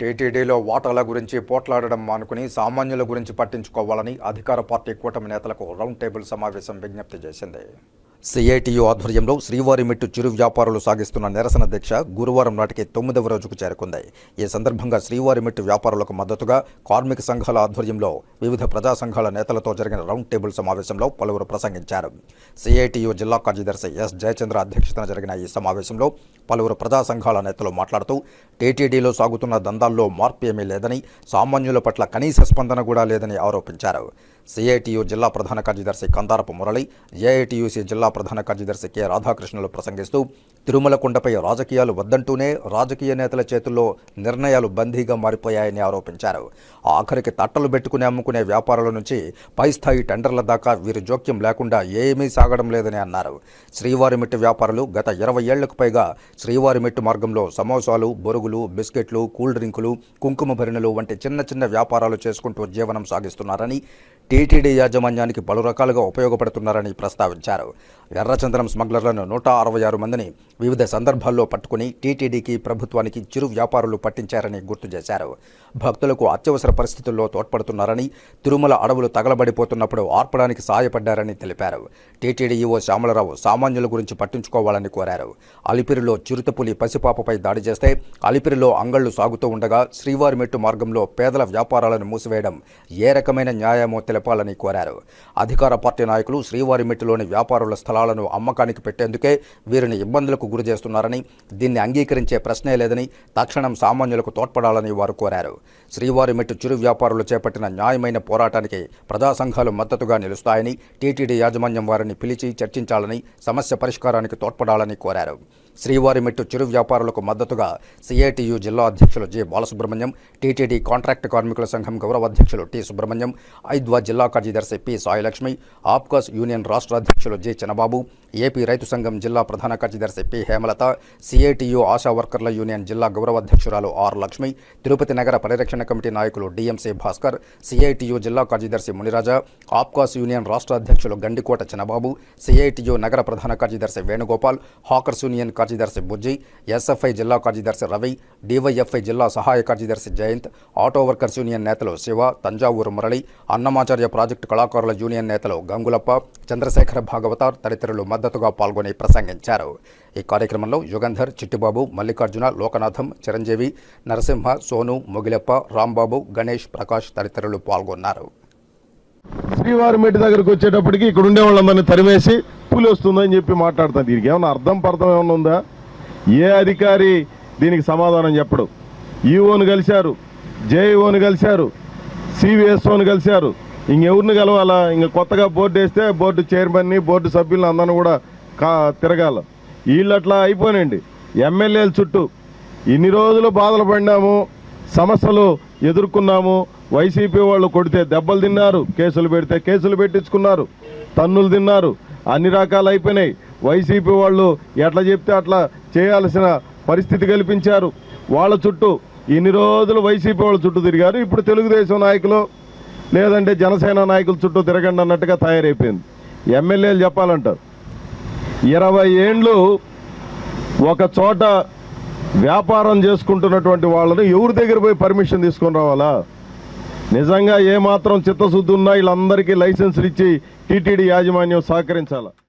టీటీడీలో వాటాల గురించి పోట్లాడడం మానుకుని సామాన్యుల గురించి పట్టించుకోవాలని అధికార పార్టీ కూటమి నేతలకు రౌండ్ టేబుల్ సమావేశం విజ్ఞప్తి చేసింది. సిఐటియు ఆధ్వర్యంలో శ్రీవారిమెట్టు చిరు వ్యాపారులు సాగిస్తున్న నిరసన దీక్ష గురువారం నాటికి తొమ్మిదవ రోజుకు చేరుకుంది. ఈ సందర్భంగా శ్రీవారిమెట్టు వ్యాపారులకు మద్దతుగా కార్మిక సంఘాల ఆధ్వర్యంలో వివిధ ప్రజా సంఘాల నేతలతో జరిగిన రౌండ్ టేబుల్ సమావేశంలో పలువురు ప్రసంగించారు. సిఐటియు జిల్లా కార్యదర్శి ఎస్. జయచంద్ర అధ్యక్షతన జరిగిన ఈ సమావేశంలో పలువురు ప్రజా సంఘాల నేతలు మాట్లాడుతూ టీటీడీలో సాగుతున్న దందాల్లో మార్పు ఏమీ లేదని సామాన్యుల పట్ల కనీస స్పందన కూడా లేదని ఆరోపించారు. సిఐటియు జిల్లా ప్రధాన కార్యదర్శి కందారపు మురళి ఏఐటియుసి జిల్లా ప్రధాన కార్యదర్శి కె. రాధాకృష్ణులు ప్రసంగిస్తూ తిరుమల కొండపై రాజకీయాలు వద్దంటూనే రాజకీయ నేతల చేతుల్లో నిర్ణయాలు బందీగా మారిపోయాయని ఆరోపించారు. ఆఖరికి తట్టలు పెట్టుకుని అమ్ముకునే వ్యాపారుల నుంచి పై స్థాయి టెండర్ల దాకా వీరి జోక్యం లేకుండా ఏమీ సాగడం లేదని అన్నారు. శ్రీవారిమెట్టు వ్యాపారులు గత ఇరవై ఏళ్ళకు పైగా శ్రీవారిమెట్టు మార్గంలో సమోసాలు బొరుగులు బిస్కెట్లు కూల్ డ్రింకులు కుంకుమ భరిణలు వంటి చిన్న చిన్న వ్యాపారాలు చేసుకుంటూ జీవనం సాగిస్తున్నారని టీటీడీ యాజమాన్యానికి పలు రకాలుగా ఉపయోగపడుతున్నారని ప్రస్తావించారు. ఎర్రచందనం స్మగ్లర్లను నూట అరవై ఆరు మందిని వివిధ సందర్భాల్లో పట్టుకుని టీటీడీకి ప్రభుత్వానికి చిరు వ్యాపారులు పట్టించారని గుర్తు చేశారు. భక్తులకు అత్యవసర పరిస్థితుల్లో తోడ్పడుతున్నారని తిరుమల అడవులు తగలబడిపోతున్నప్పుడు ఆర్పడానికి సహాయపడ్డారని తెలిపారు. టీటీడీ ఈవో శ్యామలరావు సామాన్యుల గురించి పట్టించుకోవాలని కోరారు. అలిపిరిలో చిరుతపులి పసిపాపపై దాడి చేస్తే అలిపిరిలో అంగళ్ళు సాగుతూ ఉండగా శ్రీవారిమెట్టు మార్గంలో పేదల వ్యాపారాలను మూసివేయడం ఏ రకమైన న్యాయమో తెలపాలని కోరారు. అధికార పార్టీ నాయకులు శ్రీవారిమెట్టులోని వ్యాపారుల స్థలాలను అమ్మకానికి పెట్టేందుకే వీరిని ఇబ్బందులకు గురి చేస్తున్నారని దీన్ని అంగీకరించే ప్రశ్నే లేదని తక్షణం సామాన్యులకు తోడ్పడాలని వారు కోరారు. శ్రీవారిమెట్టు చిరు వ్యాపారులు చేపట్టిన న్యాయమైన పోరాటానికి ప్రజా సంఘాలు మద్దతుగా నిలుస్తాయని టీటీడీ యాజమాన్యం వారిని పిలిచి చర్చించాలని సమస్య పరిష్కారానికి తోడ్పడాలని కోరారు. శ్రీవారిమెట్టు చిరు వ్యాపారులకు మద్దతుగా సిఐటియు జిల్లా అధ్యక్షులు జె. బాలసుబ్రహ్మణ్యం టీటీడీ కాంట్రాక్ట్ కార్మికుల సంఘం గౌరవ అధ్యక్షులు టి. సుబ్రహ్మణ్యం ఐద్వా జిల్లా కార్యదర్శి పి. సాయిలక్ష్మి ఆప్కాస్ యూనియన్ రాష్ట్ర అధ్యక్షులు జె. చనబాబు ఏపీ రైతు సంఘం జిల్లా ప్రధాన కార్యదర్శి పి. హేమలత సిఐటియు ఆశా వర్కర్ల యూనియన్ జిల్లా గౌరవ అధ్యక్షురాలు ఆర్. లక్ష్మి తిరుపతి నగర పరిరక్షణ కమిటీ నాయకులు డిఎంసి భాస్కర్ సిఐటియు జిల్లా కార్యదర్శి మునిరాజా ఆప్కాస్ యూనియన్ రాష్ట్ర అధ్యక్షులు గండికోట చనబాబు సిఐటియు నగర ప్రధాన కార్యదర్శి వేణుగోపాల్ హాకర్స్ యూనియన్ కార్యదర్శి బుజ్జి ఎస్ఎఫ్ఐ జిల్లా కార్యదర్శి రవి డివైఎఫ్ఐ జిల్లా సహాయ కార్యదర్శి జయంత్ ఆటో వర్కర్స్ యూనియన్ నేతలు శివ తంజావూరు మురళి అన్నమాచార్య ప్రాజెక్టు కళాకారుల యూనియన్ నేతలు గంగులప్ప చంద్రశేఖర భాగవతార్ తదితరులు మద్దతుగా పాల్గొని ప్రసంగించారు. ఈ కార్యక్రమంలో యుగంధర్ చిట్టిబాబు మల్లికార్జున లోకనాథం చిరంజీవి నరసింహ సోను మొగిలప్ప రాంబాబు గణేష్ ప్రకాష్ తదితరులు పాల్గొన్నారు. శ్రీవారి దగ్గరకు వచ్చేటప్పటికి ఇక్కడ ఉండే వాళ్ళందరినీ తరిమేసి పులి వస్తుందని చెప్పి మాట్లాడుతాను దీనికి. ఏమన్నా అర్థం పర్థం ఏమన్నా ఉందా? ఏ అధికారి దీనికి సమాధానం చెప్పడు. ఈఓను కలిశారు జేఈఓని కలిశారు సివిఎస్ఓని కలిశారు. ఇంకెవరిని కలవాలా? ఇంక కొత్తగా బోర్డు వేస్తే బోర్డు చైర్మన్ని బోర్డు సభ్యులను అందరిని కూడా కా తిరగాల. వీళ్ళు అట్లా అయిపోయినండి ఎమ్మెల్యేల చుట్టూ. ఇన్ని రోజులు బాధలు పడినాము సమస్యలు ఎదుర్కొన్నాము. వైసీపీ వాళ్ళు కొడితే దెబ్బలు తిన్నారు కేసులు పెడితే కేసులు పెట్టించుకున్నారు తన్నులు తిన్నారు అన్ని రకాలు అయిపోయినాయి. వైసీపీ వాళ్ళు ఎట్లా చెప్తే అట్లా చేయాల్సిన పరిస్థితి కల్పించారు. వాళ్ళ చుట్టూ ఇన్ని రోజులు వైసీపీ వాళ్ళ చుట్టూ తిరిగారు. ఇప్పుడు తెలుగుదేశం నాయకులు లేదంటే జనసేన నాయకుల చుట్టూ తిరగండి అన్నట్టుగా తయారైపోయింది. ఎమ్మెల్యేలు చెప్పాలంటారు. ఇరవై ఏండ్లు ఒక చోట వ్యాపారం చేసుకుంటున్నటువంటి వాళ్ళని ఎవరి దగ్గర పోయి పర్మిషన్ తీసుకొని రావాలా? నిజంగా ఏమాత్రం చిత్తశుద్ధి ఉన్నా వీళ్ళందరికీ లైసెన్సులు ఇచ్చి టీటీడీ యాజమాన్యం సహకరించాలా?